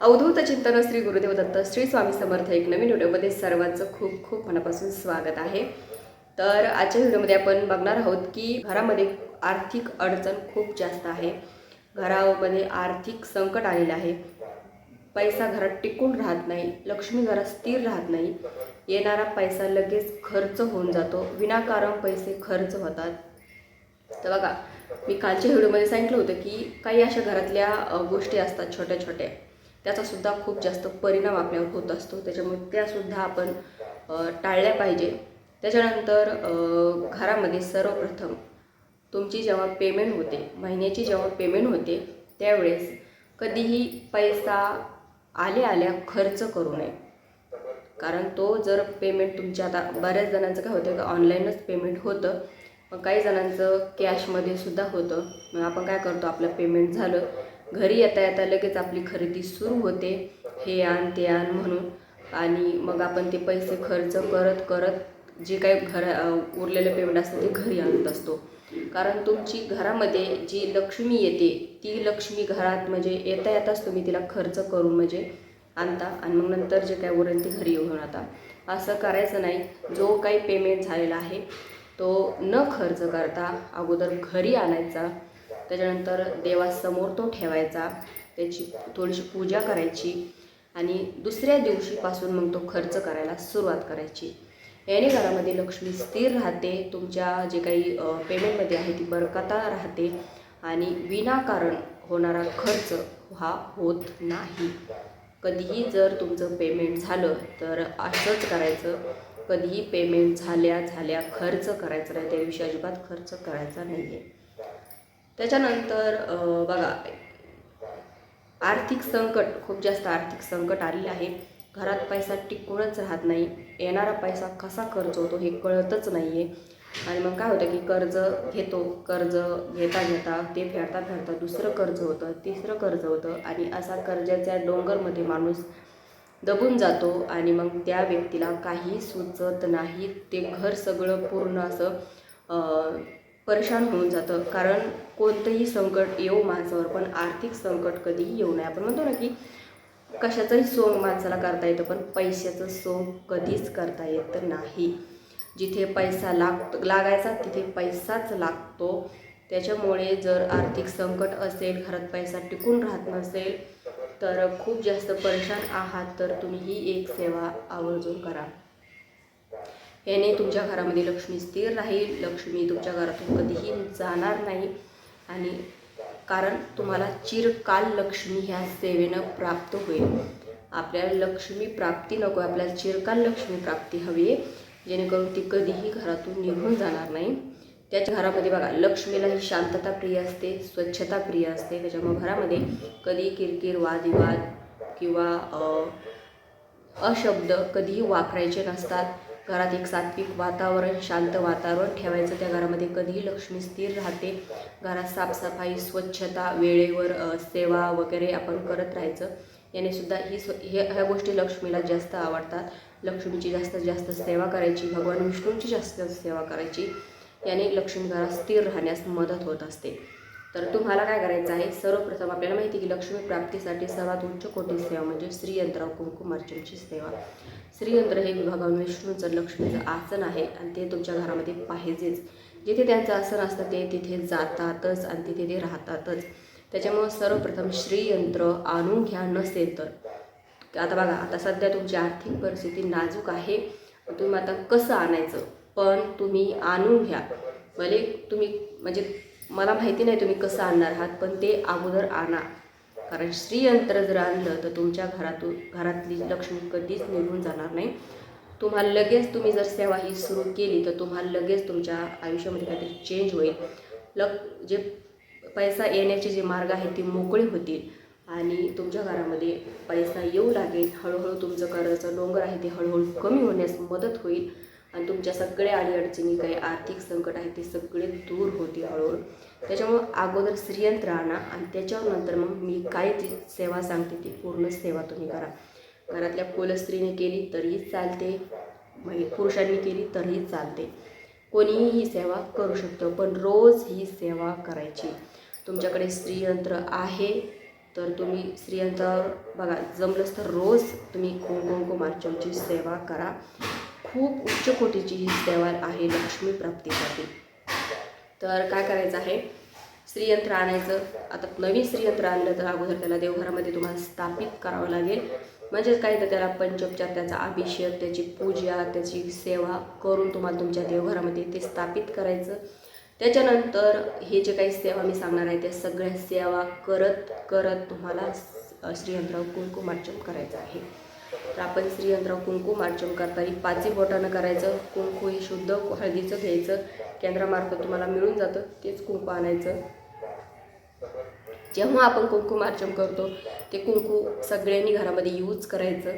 अवधूत चिंतन श्री गुरुदेव दत्त श्री स्वामी समर्थ एक नवीन व्हिडिओमध्ये सर्वांचं खूप खूप मनापासून स्वागत आहे. तर आजच्या व्हिडिओमध्ये आपण बघणार आहोत की घरामध्ये आर्थिक अडचण खूप जास्त आहे. घरामध्ये आर्थिक संकट आलेलं आहे. पैसा घरात टिकून राहत नाही लक्ष्मी घरात स्थिर राहत नाही. येणारा पैसा लगेच खर्च होऊन जातो विनाकारण पैसे खर्च होतात. तर बघा मी कालच्या व्हिडिओमध्ये सांगितलं होतं की काही अशा घरातल्या गोष्टी असतात छोट्या छोट्या. त्याचासुद्धा खूप जास्त परिणाम आपल्यावर होत असतो. त्याच्यामुळे त्यासुद्धा आपण टाळल्या पाहिजे. त्याच्यानंतर घरामध्ये सर्वप्रथम तुमची जेव्हा पेमेंट होते महिन्याची जेव्हा पेमेंट होते त्यावेळेस कधीही पैसा आल्या आल्या खर्च करू नये. कारण तो जर पेमेंट तुमच्या आता बऱ्याच जणांचं काय होतं का ऑनलाईनच पेमेंट होतं. मग काही जणांचं कॅशमध्ये सुद्धा होतं. मग आपण काय करतो आपलं पेमेंट झालं. घरी येता येता लगेच आपली खरेदी सुरू होते हे आण ते आण म्हणून. आणि मग आपण ते पैसे खर्च करत करत जे काही घर उरलेले उरलेलं पेमेंट असतं ते घरी आणत असतो. कारण तुमची घरामध्ये जी लक्ष्मी येते ती लक्ष्मी घरात म्हणजे येता येताच तुम्ही तिला खर्च करून म्हणजे आणता आणि मग नंतर जे काय उरेल ते घरी येऊन आता असं करायचं नाही. जो काही पेमेंट झालेला आहे तो न खर्च करता अगोदर घरी आणायचा. त्याच्यानंतर देवासमोर तो ठेवायचा त्याची थोडीशी पूजा करायची आणि दुसऱ्या दिवशीपासून मग तो खर्च करायला सुरुवात करायची. याने घरामध्ये लक्ष्मी स्थिर राहते तुमच्या जे काही पेमेंटमध्ये आहे ती बरकता राहते आणि विनाकारण होणारा खर्च हा होत नाही. कधीही जर तुमचं पेमेंट झालं तर असंच करायचं. कधीही पेमेंट झाल्या झाल्या खर्च करायचा नाही त्या अजिबात खर्च करायचा नाही आहे त्याच्यानंतर बघा आर्थिक संकट खूप जास्त आर्थिक संकट आलेलं आहे. घरात पैसा टिकूनच राहत नाही. येणारा पैसा कसा खर्च होतो हे कळतच नाही आहे आणि मग काय होतं की कर्ज घेतो कर्ज घेता घेता ते फेडता फेडता दुसरं कर्ज होतं तिसरं कर्ज होतं. आणि असा कर्जाच्या डोंगरमध्ये माणूस दबून जातो आणि मग त्या व्यक्तीला काही सुचत नाही. ते घर सगळं पूर्ण असं परेशान होऊन जातं. कारण कोणतंही संकट येऊ माणसावर पण आर्थिक संकट कधीही येऊ नये. आपण म्हणतो ना की कशाचंही सोंग माणसाला करता येतं पण पैशाचं सोंग कधीच करता येत नाही. जिथे पैसा लाग लागायचा तिथे पैसाच लागतो. त्याच्यामुळे जर आर्थिक संकट असेल घरात पैसा टिकून राहत नसेल तर खूप जास्त परेशान आहात तर तुम्ही ही एक सेवा आवर्जून करा. याने तुमच्या घरामध्ये लक्ष्मी स्थिर राहील. लक्ष्मी तुमच्या घरातून कधीही जाणार नाही. आणि कारण तुम्हाला चिरकाल लक्ष्मी ह्या सेवेनं प्राप्त होईल. आपल्याला लक्ष्मी प्राप्ती नको आपल्याला चिरकाल लक्ष्मी प्राप्ती हवी आहे. जेणेकरून ती कधीही घरातून निघून जाणार नाही. त्याच्या घरामध्ये बघा लक्ष्मीला ही शांतता प्रिय असते स्वच्छता प्रिय असते. त्याच्यामुळे घरामध्ये कधी किरकिर वादविवाद किंवा अशब्द कधीही वापरायचे नसतात. घरात एक सात्विक वातावरण शांत वातावरण ठेवायचं. त्या घरामध्ये कधीही लक्ष्मी स्थिर राहते. घरात साफसफाई स्वच्छता वेळेवर सेवा वगैरे आपण करत राहायचं. याने सुद्धा ही स्व हे ह्या गोष्टी लक्ष्मीला जास्त आवडतात. लक्ष्मीची जास्तीत जास्त सेवा करायची भगवान विष्णूंची जास्त सेवा करायची. याने लक्ष्मी घरात स्थिर राहण्यास मदत होत असते. तर तुम्हाला काय करायचं आहे? सर्वप्रथम आपल्याला माहिती की लक्ष्मी प्राप्तीसाठी सर्वात उच्च कोटी सेवा म्हणजे श्रीयंत्र कुंकुमार्चनची सेवा. श्रीयंत्र हे भगवान विष्णूंचं लक्ष्मीचं आसन आहे आणि ते तुमच्या घरामध्ये पाहिजेच. जिथे त्यांचं आसन असतं ते तिथे जातातच आणि तिथे ते राहतातच. त्याच्यामुळं सर्वप्रथम श्रीयंत्र आणून घ्या नसेल तर. आता बघा आता सध्या तुमची आर्थिक परिस्थिती नाजूक आहे. तुम्ही आता कसं आणायचं? पण तुम्ही आणून घ्या. भले तुम्ही म्हणजे मला माहिती नाही तुम्ही कसं आणणार आहात पण ते अगोदर आणा. कारण श्रीयंत्र जर आणलं तर तुमच्या घरातून घरातली लक्ष्मी कधीच निघून जाणार नाही. तुम्हाला लगेच तुम्ही जर सेवा ही सुरू केली तर तुम्हाला लगेच तुमच्या आयुष्यामध्ये काहीतरी चेंज होईल. लक जे पैसा येण्याचे जे मार्ग आहेत ते मोकळे होतील. आणि तुमच्या घरामध्ये पैसा येऊ लागेल. हळूहळू तुमचं कर्जाचं डोंगर आहे ते हळूहळू कमी होण्यास मदत होईल. आणि तुमच्या सगळ्या अडीअडचणी काही आर्थिक संकट आहे ते सगळे दूर होतील हळूहळू. त्याच्यामुळं अगोदर श्रीयंत आणा आणि त्याच्यावर नंतर मग मी काय जी सेवा सांगते ती पूर्ण सेवा तुम्ही करा. घरातल्या कुलस्त्रीने केली तरीही चालते मग पुरुषांनी केली तरीही चालते. कोणीही ही सेवा करू शकतो पण रोज ही सेवा करायची. तुमच्याकडे स्त्रीयंत्र आहे तर तुम्ही स्त्रियांच्यावर बघा जमलंच तर रोज तुम्ही कुंकुमार्चनची सेवा करा. खूप उच्च कोटीची ही सेवा आहे लक्ष्मी प्राप्तीसाठी. तर काय करायचं आहे? श्रीयंत्र आणायचं. आता नवीन श्रीयंत्र आणलं तर अगोदर त्याला देवघरामध्ये तुम्हाला स्थापित करावं लागेल. म्हणजेच काय? तर त्याला पंचोपचार त्याचा अभिषेक त्याची पूजा त्याची सेवा करून तुम्हाला तुमच्या देवघरामध्ये ते स्थापित करायचं. त्याच्यानंतर हे जे काही सेवा मी सांगणार आहे त्या सगळ्या सेवा करत करत तुम्हाला श्रीयंत्र कुंकुमार्चन करायचं आहे. तर आपण श्रीयंत्राव करता करताना पाचही बोटानं करायचं. कुंकू हे शुद्ध हळदीचं घ्यायचं. केंद्रामार्फत तुम्हाला मिळून जातं. तेच कुंकू आणायचं. जेव्हा आपण कुंकुमार्चन करतो ते कुंकू सगळ्यांनी घरामध्ये यूज करायचं.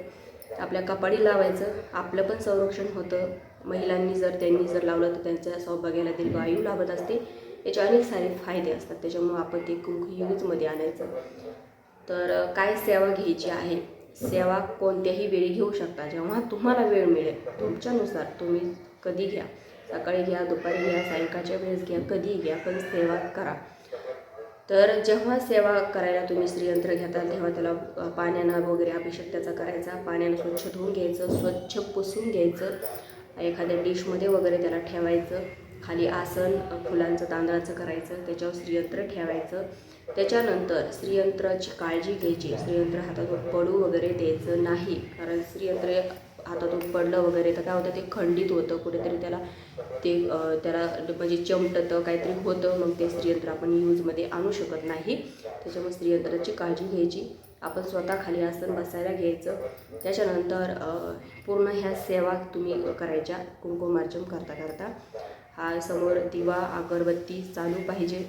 आपल्या कपाळी लावायचं. आपलं पण संरक्षण होतं. महिलांनी जर त्यांनी जर लावलं तर त्यांच्या सौभाग्याला ते वायू लाभत असते. याचे अनेक सारे फायदे असतात. त्याच्यामुळं आपण ते कुंकू यूजमध्ये आणायचं. तर काय सेवा घ्यायची आहे? सेवा कोणत्याही वेळी घेऊ शकता. जेव्हा तुम्हाला वेळ मिळेल तुमच्यानुसार तुम्ही कधी घ्या. सकाळी घ्या दुपारी घ्या सायंकाळच्या वेळेस घ्या कधी घ्या पण सेवा करा. तर जेव्हा सेवा करायला तुम्ही श्रीयंत्र घेता तेव्हा त्याला पाण्यानं वगैरे अभिषेक त्याचा करायचा. पाण्यानं स्वच्छ धुवून घ्यायचं स्वच्छ पुसून घ्यायचं. एखाद्या डिशमध्ये वगैरे त्याला ठेवायचं. खाली आसन फुलांचं तांदळाचं करायचं. त्याच्यावर श्रीयंत्र ठेवायचं. त्याच्यानंतर स्त्रियंत्राची काळजी घ्यायची. स्त्रीयंत्र हातातून पडू वगैरे द्यायचं नाही. कारण स्त्रीयंत्र हातातून पडलं वगैरे तर काय होतं ते खंडित होतं. कुठेतरी त्याला ते त्याला म्हणजे चमटतं काहीतरी होतं. मग ते स्त्रीयंत्र आपण यूजमध्ये आणू शकत नाही. त्याच्यामुळे स्त्रीयंत्राची काळजी घ्यायची. आपण स्वतः खाली आसन बसायला घ्यायचं. त्याच्यानंतर पूर्ण ह्या सेवा तुम्ही करायच्या. कुंकुमार्चन करता करता. हा समोर दिवा अगरबत्ती चालू पाहिजे.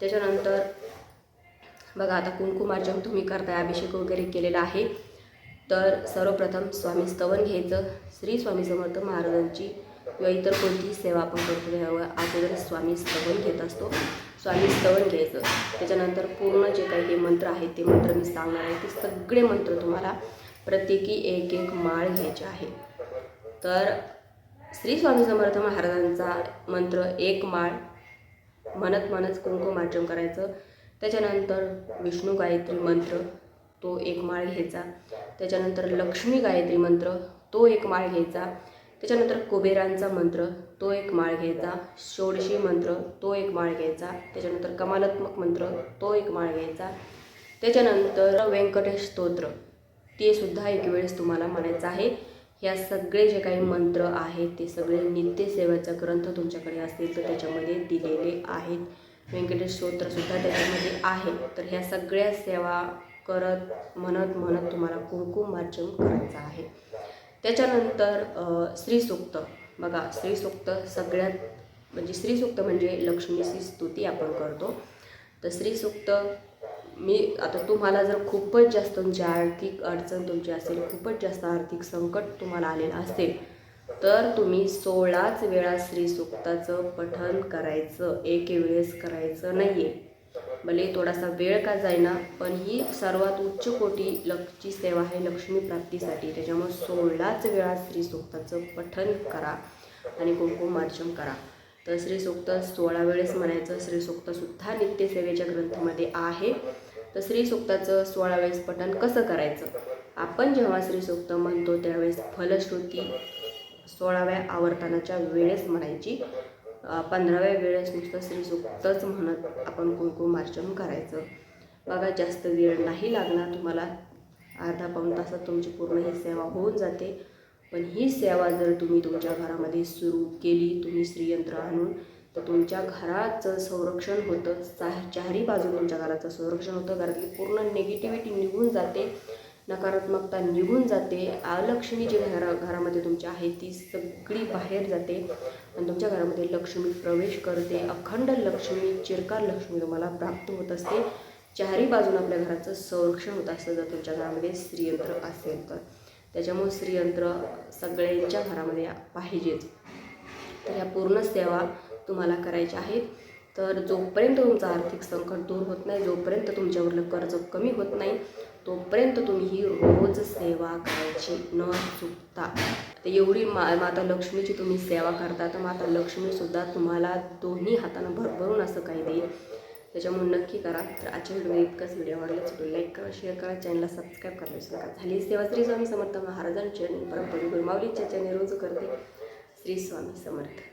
त्याच्यानंतर बघा आता कुंकुमार्चन तुम्ही करताय अभिषेक वगैरे केलेला आहे तर सर्वप्रथम स्वामी स्तवन घ्यायचं. श्री स्वामी समर्थ महाराजांची किंवा इतर कोणतीही सेवा आपण करतो त्यावर अगोदर स्वामी स्तवन घेत असतो. स्वामी स्तवन घ्यायचं. त्याच्यानंतर पूर्ण जे काही हे मंत्र आहेत ते मंत्र मी सांगणार आहे. ते सगळे मंत्र तुम्हाला प्रत्येकी एक एक माळ घ्यायचे आहे. तर श्री स्वामी समर्थ महाराजांचा मंत्र एक माळ. म्हणत म्हणत कुंकुमार्जन करायचं. त्याच्यानंतर विष्णू गायत्री मंत्र तो एक माळ घ्यायचा. त्याच्यानंतर लक्ष्मी गायत्री मंत्र तो एक माळ घ्यायचा. त्याच्यानंतर कुबेरांचा मंत्र तो एक माळ घ्यायचा. षोडशी मंत्र तो एक माळ घ्यायचा. त्याच्यानंतर कमालात्मक मंत्र तो एक माळ घ्यायचा. त्याच्यानंतर व्यंकटेश स्तोत्र ते सुद्धा एक वेळेस तुम्हाला म्हणायचं आहे. ह्या सगळे जे काही मंत्र आहेत ते सगळे नित्यसेवाचा ग्रंथ तुमच्याकडे असतील तर त्याच्यामध्ये दिलेले आहेत. व्यंकटेश स्तोत्रसुद्धा त्याच्यामध्ये आहे. तर ह्या सगळ्या सेवा करत म्हणत म्हणत तुम्हाला कुंकुम वाचन करायचं आहे. त्याच्यानंतर स्त्रीसूक्त बघा स्त्रीसूक्त सगळ्यात म्हणजे स्त्रीसूक्त म्हणजे लक्ष्मीची स्तुती आपण करतो. तर स्त्रीसूक्त मी आता तुम्हाला जर खूपच जास्त तुमची आर्थिक अडचण तुमची असेल खूपच जास्त आर्थिक संकट तुम्हाला आलेलं असेल तर तुम्ही सोळाच वेळा श्रीसूक्ताचं पठन करायचं एक वेळेस करायचं नाही आहे भले थोडासा वेळ का जाईना पण ही सर्वात उच्च कोटी लक्षची सेवा आहे लक्ष्मी प्राप्तीसाठी. त्याच्यामुळे सोळाच वेळा श्री सुक्ताचं पठन करा आणि कुंकुमार्चन करा. तर श्री सुक्त सोळा वेळेस म्हणायचं श्री सुक्तसुद्धा नित्यसेवेच्या ग्रंथामध्ये आहे. तर श्री सुक्ताचं सोळा वेळेस पठण कसं करायचं? आपण जेव्हा श्री सुक्त म्हणतो त्यावेळेस फलश्रुती सोळाव्या आवर्तनाच्या वेळेस म्हणायची. पंधराव्या वेळेस नुसतं श्रीसुक्तच म्हणत आपण कुंकुमार्चन करायचं. बघा जास्त वेळ नाही लागणार तुम्हाला. अर्धा पाऊण तासात तुमची पूर्ण ही सेवा होऊन जाते. पण ही सेवा जर तुम्ही तुमच्या घरामध्ये सुरू केली तुम्ही श्रीयंत्र आणून तर तुमच्या घराचं संरक्षण होतं. चा चारही बाजू तुमच्या घराचं संरक्षण होतं. घरातली पूर्ण निगेटिव्हिटी निघून जाते. नकारात्मकता निघून जाते. आलक्ष्मी जी घरा घरामध्ये तुमच्या आहे ती सगळी बाहेर जाते. आणि तुमच्या घरामध्ये लक्ष्मी प्रवेश करते. अखंड लक्ष्मी चिरकार लक्ष्मी तुम्हाला प्राप्त होत असते. चारही बाजून आपल्या घराचं संरक्षण होत असतं जर तुमच्या घरामध्ये स्त्रीयंत्र असेल तर. त्याच्यामुळे स्त्रीयंत्र सगळ्यांच्या घरामध्ये पाहिजेच. तर ह्या पूर्ण सेवा तुम्हाला करायच्या आहेत. तर जोपर्यंत तुमचं आर्थिक संकट दूर होत नाही जोपर्यंत तुमच्यावरलं कर्ज कमी होत नाही तोपर्यंत तुम्ही ही रोज सेवा करायची न चुकता. तर एवढी मा माता लक्ष्मीची तुम्ही सेवा करता तर माता लक्ष्मीसुद्धा तुम्हाला दोन्ही हातानं भरभरून असं काही देईल. त्याच्यामुळे नक्की करा. तर आजच्या व्हिडिओ इतकाच. व्हिडिओ आवडला व्हिडिओ लाईक करा शेअर करा चॅनलला सबस्क्राईब करा. विसरू नका. झाली सेवा. श्री स्वामी समर्थ महाराजांची आणि परमपरी गुरुमावलीच्या चॅनल रोज करते. श्री स्वामी समर्थ.